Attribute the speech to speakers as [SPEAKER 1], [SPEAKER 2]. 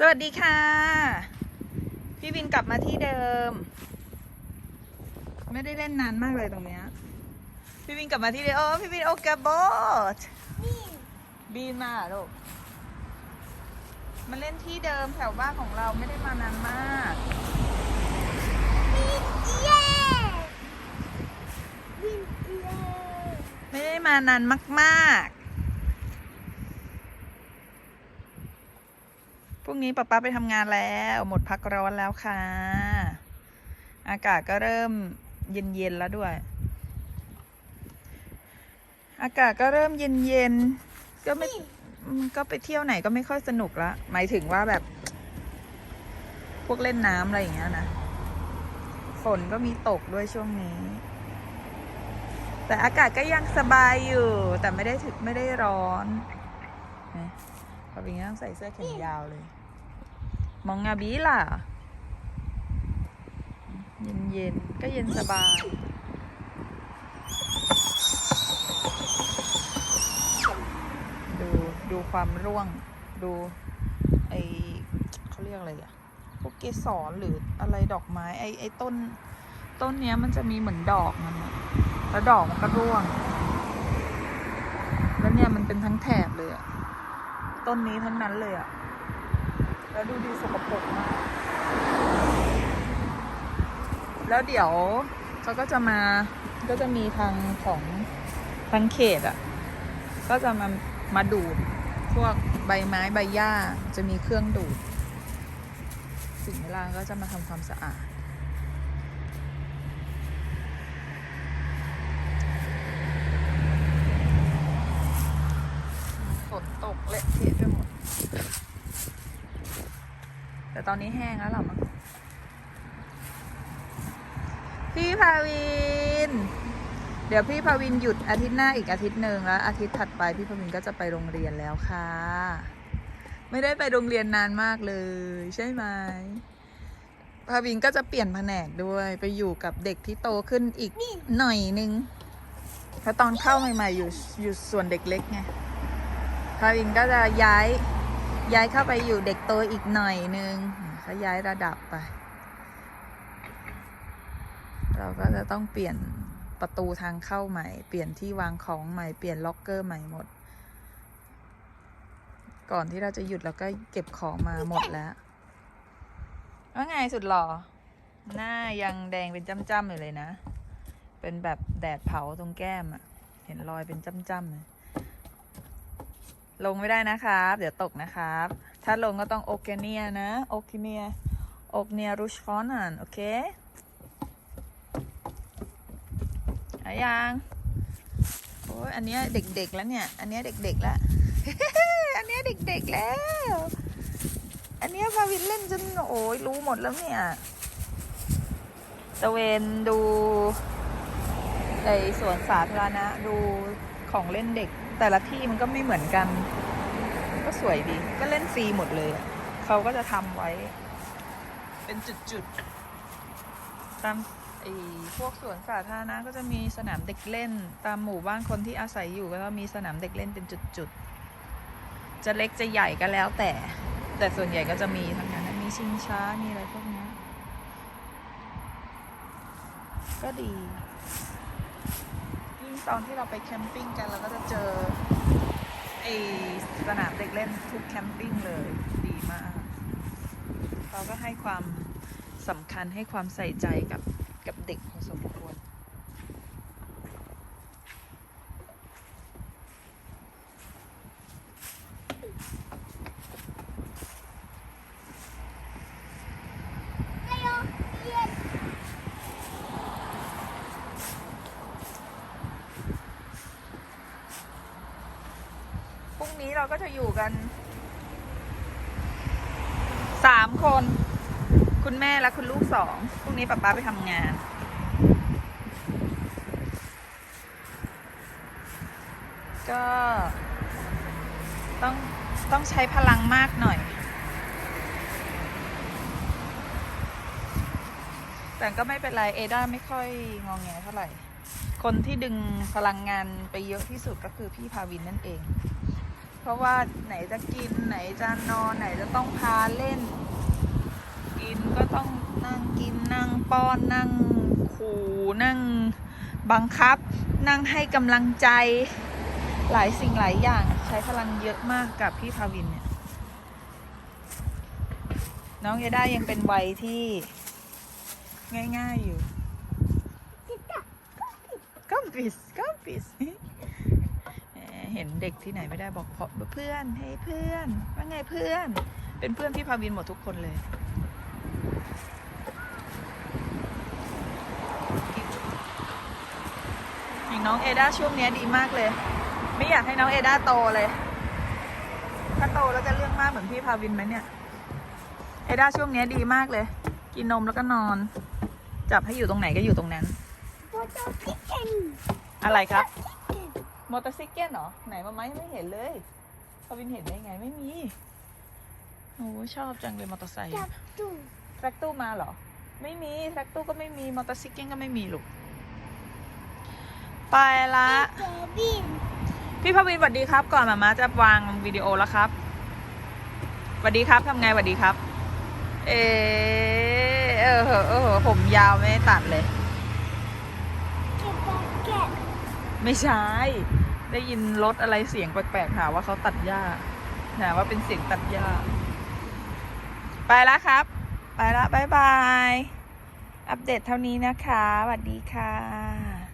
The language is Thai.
[SPEAKER 1] สวัสดีค่ะ พี่วินกลับมาที่เดิม ไม่ได้เล่นนานมากเลยตรงเนี้ยพี่วินกลับมาที่เดิมโอ้พี่วินโอกาบอทบีนมาเหรอลูกมาเล่นที่เดิมแถวบ้านของเราไม่ได้มานานมากไม่ได้มานานมาก พรุ่งนี้ป๊าป๊าไปทำงานแล้ว หมดพักร้อนแล้วค่ะ อากาศก็เริ่มเย็นๆแล้วด้วย อากาศก็เริ่มเย็นๆก็ไม่ก็ไปเที่ยวไหนก็ไม่ค่อยสนุกละหมายถึงว่าแบบ พวกเล่นน้ำอะไรอย่างเงี้ยนะฝนก็มีตกด้วยช่วงนี้ แต่อากาศก็ยังสบายอยู่ แต่ไม่ได้ถึกไม่ได้ร้อนนะพอเป็นงั้นต้องใส่เสื้อแขนยาวเลย มองงาบีล่ะเย็นเย็นๆก็เย็นสบาย ดูดูความร่วง ดูไอเขาเรียกอะไรอะพวกเกสรหรืออะไรดอกไม้ ไอไอต้น ต้นเนี้ยมันจะมีเหมือนดอกมันแล้วดอกมันก็ร่วง แล้วเนี่ยมันเป็นทั้งแถบเลยอะต้นนี้ทั้งนั้นเลยอะ แล้วดูดีสกปรกมาก แล้วเดี๋ยวเขาก็จะมาก็จะมีทางของทางเขตอะก็จะมามาดูด พวกใบไม้ใบหญ้าจะมีเครื่องดูด สิ่งเวลาก็จะมาทำความสะอาดฝนตกเละเทะไปหมด แต่ตอนนี้แห้งแล้วหรอมั้งพี่ภาวิน เดี๋ยวพี่ภาวินหยุดอาทิตย์หน้าอีกอาทิตย์หนึ่งแล้วอาทิตย์ถัดไปพี่ภาวินก็จะไปโรงเรียนแล้วค่ะ ไม่ได้ไปโรงเรียนนานมากเลย ใช่ไหมภาวินก็จะเปลี่ยนแผนกด้วยไปอยู่กับเด็กที่โตขึ้นอีกหน่อยนึงเพราะตอนเข้าใหม่ๆอยู่อยู่ส่วนเด็กเล็กไงพาวินก็จะย้าย ย้ายเข้าไปอยู่เด็กโตอีกหน่อยนึงเขาย้ายระดับไป เราก็จะต้องเปลี่ยนประตูทางเข้าใหม่ เปลี่ยนที่วางของใหม่ เปลี่ยนล็อกเกอร์ใหม่หมด ก่อนที่เราจะหยุดเราก็เก็บของมาหมดแล้ว ว่าไงสุดหล่อ หน้ายังแดงเป็นจ้ำๆอยู่เลยนะ เป็นแบบแดดเผาตรงแก้มอะเห็นรอยเป็นจ้ำๆเลย ลงไม่ได้นะครับ เดี๋ยวตกนะครับ ถ้าลงก็ต้องโอเคเนียนะ โอเคเนียโอเคเนียรุชฟอนันโอเคอายังโอ้ยอันเนี้ยเด็ก ๆ แล้วเนี่ย อันเนี้ยเด็ก ๆ แล้ว อันเนี้ยเด็ก ๆ แล้ว อันเนี้ยพาวินเล่นจนโอ้ยรู้หมดแล้วเนี่ยตะเวนดูในสวนสาธารณะดูของเล่นเด็ก แต่ละที่มันก็ไม่เหมือนกัน ก็สวยดี ก็เล่นฟรีหมดเลยอะเขาก็จะทำไว้ เป็นจุดๆ ตามไอ้พวกสวนสาธารณะก็จะมีสนามเด็กเล่น ตามหมู่บ้านคนที่อาศัยอยู่ก็จะมีสนามเด็กเล่นเป็นจุดๆ จะเล็กจะใหญ่ก็แล้วแต่ แต่ส่วนใหญ่ก็จะมีทั้งนั้นมีชิงช้ามีอะไรพวกเนี้ยก็ดียิ่ง ตอนที่เราไปแคมปิ้งกันเราก็จะเจอไอสนามเด็กเล่นทุกแคมปิ้งเลยดีมาก เราก็ให้ความสำคัญให้ความใส่ใจกับกับเด็กพอสมควร นี้เราก็จะอยู่กันสามคน คุณแม่และคุณลูกสองพรุ่งนี้ป๊าป๊าไปทำงาน ก็ต้องต้องใช้พลังมากหน่อย แต่ก็ไม่เป็นไร เอด้าไม่ค่อยงองแงเท่าไหร่ คนที่ดึงพลังงานไปเยอะที่สุดก็คือพี่พาวินนั่นเอง เพราะว่าไหนจะกินไหนจะนอนไหนจะต้องพาเล่น กินก็ต้องนั่งกินนั่งป้อนนั่งขู่นั่งบังคับ นั่งให้กำลังใจหลายสิ่งหลายอย่างใช้พลังเยอะมากกับพี่พาวินเนี่ย น้องเอด้ายังเป็นวัยที่ง่าย ๆอยู่ก้มปิสก้มปิสแหม เห็นเด็กที่ไหนไม่ได้บอกเพราะเพื่อนเฮ้ยเพื่อนว่าไงเพื่อน เป็นเพื่อนพี่พาวินหมดทุกคนเลยอย่างน้องเอด้าช่วงเนี้ยดีมากเลย ไม่อยากให้น้องเอด้าโตเลย ถ้าโตแล้วจะเรื่องมากเหมือนพี่พาวินไหมเนี่ย เอด้าช่วงเนี้ยดีมากเลย กินนมแล้วก็นอน จับให้อยู่ตรงไหนก็อยู่ตรงนั้น
[SPEAKER 2] โปรโตคิเคน
[SPEAKER 1] อะไรครับ มอเตอร์ไซค์เหรอ ไหนมาไหมไม่เห็นเลยพาวินเห็นได้ไงไม่มีโอ้ชอบจังเลยมอเตอร์ไซค์
[SPEAKER 2] จับตู้
[SPEAKER 1] แทร็กตู้มาเหรอ ไม่มีแทร็กตู้ก็ไม่มีมอเตอร์ไซค์ก็ไม่มีลูกไปละ
[SPEAKER 2] เจบิน
[SPEAKER 1] พี่พาวินสวัสดีครับ ก่อนมามาจะวางวิดีโอแล้วครับสวัสดีครับทำไงสวัสดีครับ เออเออเหอะเออเหอะผมยาวไม่ได้ตัดเลย
[SPEAKER 2] เก็บแบเก็ต
[SPEAKER 1] ไม่ใช่ ได้ยินรถอะไรเสียงแปลกๆหาว่าเขาตัดหญ้าหาว่าเป็นเสียงตัดหญ้า ไปแล้วครับ ไปแล้วบายบาย อัปเดตเท่านี้นะคะสวัสดีค่ะ